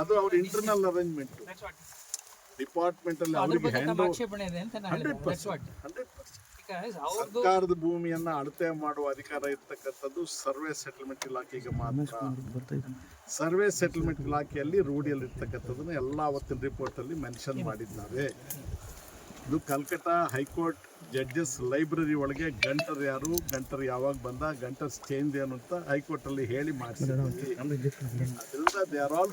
ಅದು ಅವ್ರ internal arrangement department ಅಲ್ಲಿ ಅವರಿಗೆ hand hundred. Percent hundred percent ಸರ್ಕಾರದ ಭೂಮಿಯನ್ನ ಅಳತೆ ಮಾಡುವ ಅಧಿಕಾರ ಇರ್ತಕ್ಕಂಥದ್ದು ಸರ್ವೆ ಸೆಟಲ್ಮೆಂಟ್ ಇಲಾಖೆಗೆ ಮಾತ್ರ. ಸರ್ವೆ ಸೆಟಲ್ಮೆಂಟ್ ಇಲಾಖೆಯಲ್ಲಿ ರೂಢಿಯಲ್ಲಿ ಇರ್ತಕ್ಕಂಥದ್ದನ್ನ ಎಲ್ಲ ಅವತ್ತಿನ ರಿಪೋರ್ಟ್ ಅಲ್ಲಿ ಮೆನ್ಷನ್ ಮಾಡಿದ್ದಾರೆ. ಇದು ಕಲ್ಕತ್ತಾ ಹೈಕೋರ್ಟ್ ಜಡ್ಜಸ್ ಲೈಬ್ರರಿ ಒಳಗೆ ಗಂಟರ್ ಯಾರು ಗಂಟರ್ ಯಾವಾಗ ಬಂದ ಗಂಟರ್ ಚೇಂಜ್ ಏನು ಅಂತ ಹೈಕೋರ್ಟ್ ಅಲ್ಲಿ ಹೇಳಿ ಮಾಡಿಸಿದ್ರು they are all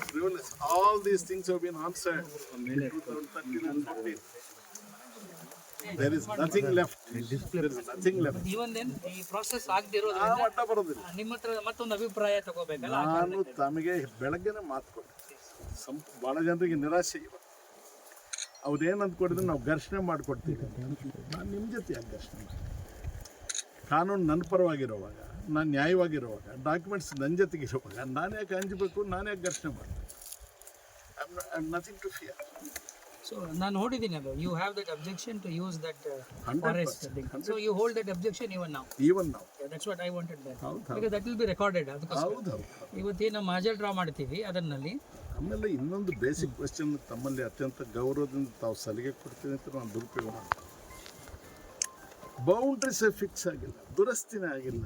all these things have been answered there is nothing left there is nothing left even then ಈ ಪ್ರಾಸೆಸ್ ಆ ಆಗದಿರೋದ್ರಿಂದ ಮಟ್ಟ ಬರೋದಿಲ್ಲ. ನಿಮ್ಮ ಹತ್ರ ಮತ್ತೊಂದು ಅಭಿಪ್ರಾಯ ತಗೋಬೇಕಲ್ಲ ನಾನು ತಮಗೆ ಬೆಳಗ್ಗೆನೆ ಮಾತು ಕೊಟ್ಟೆ. ಸಂಪ್ ಭಾಳ ಜನರಿಗೆ ನಿರಾಶೆ ಇವತ್ತು ಅವ್ರೇನು ಕೊಡಿದ್ರೆ ನಾವು ಘರ್ಷಣೆ ಮಾಡಿಕೊಡ್ತೀವಿ. ನಾನು ನಿಮ್ಮ ಜೊತೆ ಯಾಕೆ ಘರ್ಷಣೆ ಕಾನೂನು ನನ್ನ ಪರವಾಗಿರುವಾಗ ನಾನು ನ್ಯಾಯವಾಗಿರುವಾಗ ಡಾಕ್ಯುಮೆಂಟ್ಸ್ ನನ್ನ ಜೊತೆಗೆ ಇರುವಾಗ ನಾನು ಯಾಕೆ ಅಂಜಬೇಕು ನಾನು ಯಾಕೆ ಘರ್ಷಣೆ ಮಾಡ್ತೀನಿ? I nothing to fear so ನಾನು ನೋಡಿದ್ದೀನಿ ಅದು. You have that objection to use that forest so you hold that objection even ನಾವು ಈವನ್ ನಾವು that's what I wanted that because that will be recorded ಅದಕ್ಕೋಸ್ಕರ. ಇವತ್ತೇನು ಮಾಜಲ್ ಡ್ರಾ ಮಾಡ್ತೀವಿ ಅದರಲ್ಲಿ ಆಮೇಲೆ ಇನ್ನೊಂದು ಬೇಸಿಕ್ ಕ್ವೆಶನ್ ತಮ್ಮಲ್ಲಿ ಅತ್ಯಂತ ಗೌರವದಿಂದ ತಾವು ಸಲಿಗೆ ಕೊಡ್ತೀನಿ ಅಂತ ನಾನು ದುರುಪಯೋಗ ಮಾಡ್ತೀನಿ. ಬೌಂಡ್ರೀಸ್ ಫಿಕ್ಸ್ ಆಗಿಲ್ಲ, ದುರಸ್ತಿನೇ ಆಗಿಲ್ಲ.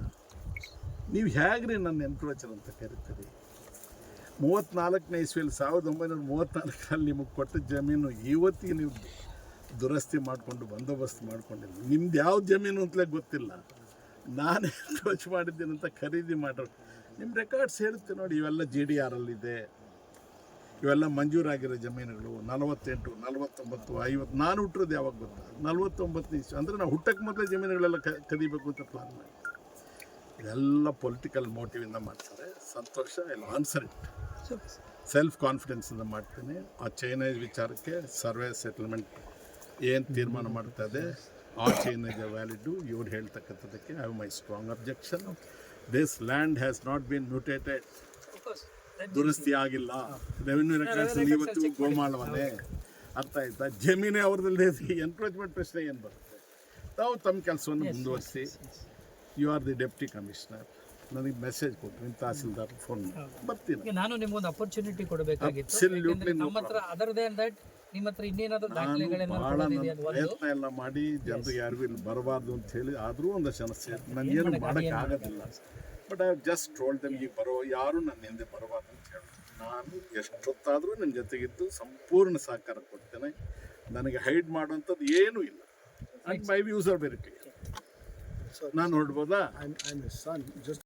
ನೀವು ಹೇಗ್ರಿ ನನ್ನ ಎನ್ಕ್ರೋಚರ್ ಅಂತ ಕರಿತೀರಿ? ಮೂವತ್ತ್ನಾಲ್ಕನೇ ಇಸ್ವಿಯಲ್ಲಿ, ಸಾವಿರದ ಒಂಬೈನೂರ ಮೂವತ್ತ್ನಾಲ್ಕರಲ್ಲಿ ನಿಮಗೆ ಕೊಟ್ಟ ಜಮೀನು ಇವತ್ತಿಗೆ ನೀವು ದುರಸ್ತಿ ಮಾಡಿಕೊಂಡು, ಬಂದೋಬಸ್ತ್ ಮಾಡ್ಕೊಂಡಿಲ್ಲ. ನಿಮ್ದು ಯಾವ ಜಮೀನು ಅಂತಲೇ ಗೊತ್ತಿಲ್ಲ. ನಾನೇ ಎನ್ಕ್ರೋಚ್ ಮಾಡಿದ್ದೀನಿ ಅಂತ ಖರೀದಿ ಮಾಡೋರು ನಿಮ್ಮ ರೆಕಾರ್ಡ್ಸ್ ಹೇಳುತ್ತೆ ನೋಡಿ, ಇವೆಲ್ಲ ಜಿ ಡಿ ಆರಲ್ಲಿದೆ ಇವೆಲ್ಲ ಮಂಜೂರಾಗಿರೋ ಜಮೀನುಗಳು ನಲವತ್ತೆಂಟು, ನಲವತ್ತೊಂಬತ್ತು, ಐವತ್ತು, ನಾನು ಹುಟ್ಟಿರೋದು ಯಾವಾಗ ಗೊತ್ತಾ? ನಲವತ್ತೊಂಬತ್ತು ನಿಮಿಷ ಅಂದರೆ ನಾವು ಹುಟ್ಟಕ್ಕೆ ಮೊದಲೇ ಜಮೀನುಗಳೆಲ್ಲ ಕ ಕದಿಬೇಕು ಅಂತ ಪ್ಲಾನ್ ಮಾಡಿ ಇದೆಲ್ಲ ಪೊಲಿಟಿಕಲ್ ಮೋಟಿವಿಂದ ಮಾಡ್ತಾರೆ. ಸಂತೋಷ ಇಲ್ಲ ಆನ್ಸರ್ ಇಟ್. ಸೆಲ್ಫ್ ಕಾನ್ಫಿಡೆನ್ಸಿಂದ ಮಾಡ್ತೀನಿ. ಆ ಚೈನೇಜ್ ವಿಚಾರಕ್ಕೆ ಸರ್ವೆ ಸೆಟಲ್ಮೆಂಟ್ ಏನು ತೀರ್ಮಾನ ಮಾಡ್ತಾ ಇದೆ, ಆ ಚೈನೇಜ್ ವ್ಯಾಲಿಡ್ಡು ಇವ್ರು ಹೇಳ್ತಕ್ಕಂಥದ್ದಕ್ಕೆ I my strong objection this land has not been mutated ದುರಸ್ತಿ ಆಗಿಲ್ಲ. ರೆವಿನ್ಯೂ ರೆಕಾರ್ಡ್ಸ್ ಇವತ್ತು ಗೋಮಾಳವನ್ನೇ ಅರ್ಥ ಆಯ್ತಾ? ಜಮೀನೇ ಅವ್ರದಲ್ಲಿ ಎನ್ಕ್ರೋಚ್ಮೆಂಟ್ ಪ್ರಶ್ನೆ ಏನು ಬರುತ್ತೆ? ತಾವು ತಮ್ಮ ಕೆಲಸವನ್ನು ಮುಂದುವರಿಸಿ. You are the deputy commissioner ನನಗೆ ಮೆಸೇಜ್ ಕೊಟ್ಟು ನಿಮ್ಮ ತಹಸೀಲ್ದಾರ್ ಫೋನ್ ಬರ್ತೀನಿ. ನಾನು ನಿಮ್ಗೊಂದು ಅಪರ್ಚುನಿಟಿ ಕೊಡಬೇಕಾಗಿತ್ತು. ನಮ್ಮ ಹತ್ರ ಅದರ್ ದೇನ್ ದಟ್ ನಿಮ್ಮ ಹತ್ರ ಇನ್ನೇನಾದ್ರೂ ದಾಖಲೆಗಳೇನಾದ್ರು ಪ್ರಯತ್ನ ಎಲ್ಲ ಮಾಡಿ ಜನರಿಗೆ ಯಾರಿಗೂ ಇಲ್ಲಿ ಬರಬಾರ್ದು ಅಂತ ಹೇಳಿ ಆದರೂ ಒಂದು ಸಮಸ್ಯೆ ನನಗೇನು ಮಾಡೋಕ್ಕೆ ಆಗೋದಿಲ್ಲ. But I just told them ಈಗ ಬರೋ ಯಾರು ನನ್ನ ಹಿಂದೆ ಬರಬಾರ್ದು ಅಂತ ಹೇಳಿ ನಾನು ಎಷ್ಟೊತ್ತಾದರೂ ನನ್ನ ಜೊತೆಗಿದ್ದು ಸಂಪೂರ್ಣ ಸಹಕಾರ ಕೊಡ್ತೇನೆ. ನನಗೆ ಹೈಡ್ ಮಾಡುವಂಥದ್ದು ಏನೂ ಇಲ್ಲ. And my views are very clear ನಾನು ಹೊರಡ್ಬೋದಾ